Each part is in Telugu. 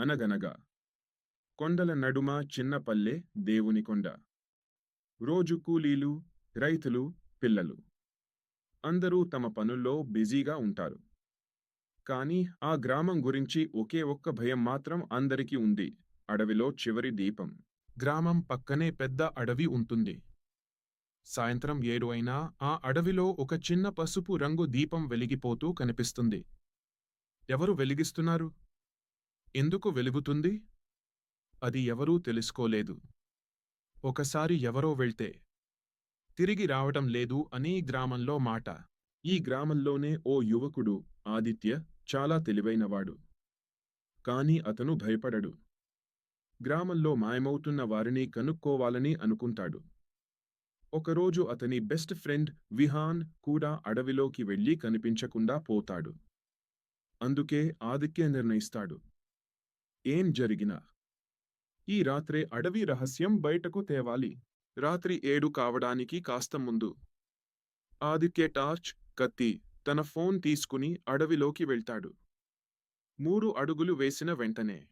అనగనగా కొండల నడుమ చిన్న పల్లె దేవుని కొండ. రోజు కూలీలు రైతులు పిల్లలు. అందరూ తమ పనుల్లో బిజీగా ఉంటారు. కాని ఆ గ్రామం గురించి ఒకే ఒక్క భయం మాత్రం అందరికీ ఉంది. అడవిలో చివరి దీపం. గ్రామం పక్కనే పెద్ద అడవి ఉంటుంది. సాయంత్రం ఏడు అయినా ఆ అడవిలో ఒక చిన్న పసుపు రంగు దీపం వెలిగిపోతూ కనిపిస్తుంది. ఎవరు వెలిగిస్తున్నారు? ఎందుకు వెలుగుతుంది? అది ఎవరూ తెలుసుకోలేదు. ఒకసారి ఎవరో వెళ్తే తిరిగి రావటం లేదు అనే గ్రామంలో మాట. ఈ గ్రామంలోనే ఓ యువకుడు ఆదిత్య చాలా తెలివైనవాడు. కాని అతను భయపడడు. గ్రామంలో మాయమవుతున్న వారిని కనుక్కోవాలని అనుకుంటాడు. ఒకరోజు అతని బెస్ట్ ఫ్రెండ్ విహాన్ కూడా అడవిలోకి వెళ్ళి కనిపించకుండా పోతాడు. అందుకే ఆదిత్య నిర్ణయిస్తాడు. ఏం జరిగినా? ఈ రాత్రే అడవి రహస్యం బయటకు తేవాలి. రాత్రి ఏడు కావడానికి కాస్త ముందు. ఆదిత్య టార్చ్ కత్తి తన ఫోన్ తీసుకుని అడవిలోకి వెళ్తాడు. మూడు అడుగులు వేసిన వెంటనే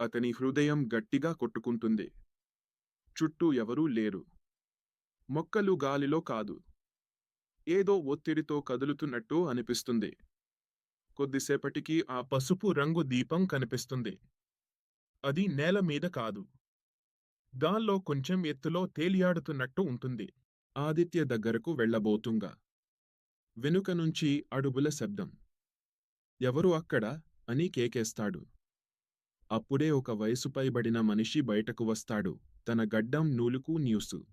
అతని హృదయం గట్టిగా కొట్టుకుంటుంది. చుట్టూ ఎవరూ లేరు. మొక్కలు గాలిలో కాదు. ఏదో ఒత్తిడితో కదులుతున్నట్టు అనిపిస్తుంది. కొద్దిసేపటికి ఆ పసుపు రంగు దీపం కనిపిస్తుంది. అది నేల మీద కాదు. దానిలో కొంచెం ఎత్తులో తేలియాడుతున్నట్టు ఉంటుంది. ఆదిత్య దగ్గరకు వెళ్ళబోతుంగా. వెనుక నుంచి అడుగుల శబ్దం. ఎవరు అక్కడ? అని కేకేస్తాడు. అప్పుడే ఒక వయసుపైబడిన మనిషి బయటకు వస్తాడు. తన గడ్డం నూలుకు న్యూసు.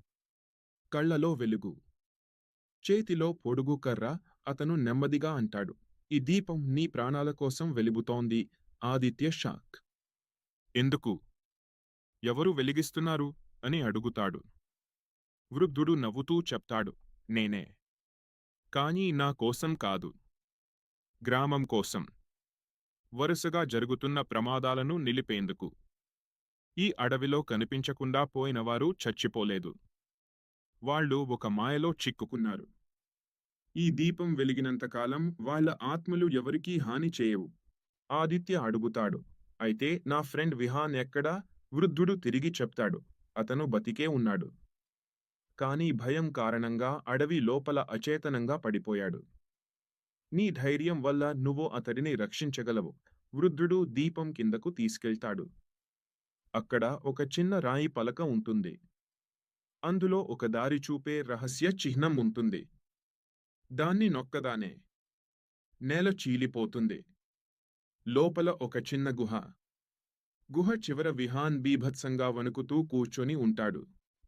కళ్ళలో వెలుగు. చేతిలో పొడుగు కర్ర అతను నెమ్మదిగా అంటాడు. ఈ దీపం నీ ప్రాణాల కోసం వెలుగుతోంది. ఆదిత్య షాక్. ఎందుకు? ఎవరు వెలిగిస్తున్నారు? అని అడుగుతాడు. వృద్ధుడు నవ్వుతూ చెప్తాడు. నేనే. కానీ నా కోసం కాదు. గ్రామం కోసం. వరుసగా జరుగుతున్న ప్రమాదాలను నిలిపేందుకు. ఈ అడవిలో కనిపించకుండా పోయినవారు చచ్చిపోలేదు. వాళ్ళు ఒక మాయలో చిక్కుకున్నారు. ఈ దీపం వెలిగినంతకాలం వాళ్ళ ఆత్మలు ఎవరికీ హాని చేయవు. ఆదిత్య అడుగుతాడు. అయితే నా ఫ్రెండ్ విహాన్ ఎక్కడా? వృద్ధుడు తిరిగి చెప్తాడు. అతను బతికే ఉన్నాడు. కాని భయం కారణంగా అడవి లోపల అచేతనంగా పడిపోయాడు. నీ ధైర్యం వల్ల నువ్వు అతడిని రక్షించగలవు. వృద్ధుడు దీపం కిందకు తీసుకెళ్తాడు. అక్కడ ఒక చిన్న రాయి పలక ఉంటుంది. అందులో ఒక దారి చూపే రహస్య చిహ్నం ఉంటుంది. దాన్ని నొక్కదానే. నేల చీలిపోతుంది. లోపల ఒక చిన్న గుహ. గుహ చివర విహాన్ బీభత్సంగా వణుకుతూ కూర్చొని ఉంటాడు.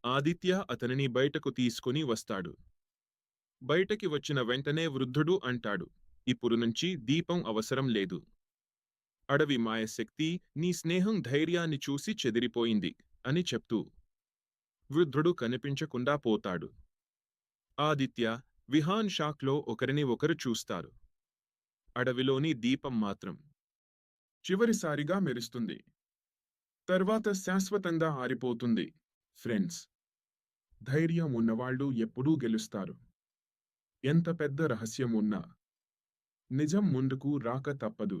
ఆదిత్య అతనిని బయటకు తీసుకుని వస్తాడు. బయటకి వచ్చిన వెంటనే వృద్ధుడు అంటాడు ఇప్పుడు నుంచి దీపం అవసరం లేదు. అడవి మాయశక్తి నీ స్నేహం ధైర్యాన్ని చూసి చెదిరిపోయింది అని చెప్తూ. వృద్ధుడు కనిపించకుండా పోతాడు. ఆదిత్య విహాన్ షాక్లో ఒకరిని ఒకరు చూస్తారు. అడవిలోని దీపం మాత్రం చివరిసారిగా మెరుస్తుంది. తర్వాత శాశ్వతంగా ఆరిపోతుంది. ఫ్రెండ్స్ ధైర్యం ఉన్నవాళ్ళు ఎప్పుడూ గెలుస్తారు. ఎంత పెద్ద రహస్యం ఉన్నా నిజం ముందుకు రాక తప్పదు.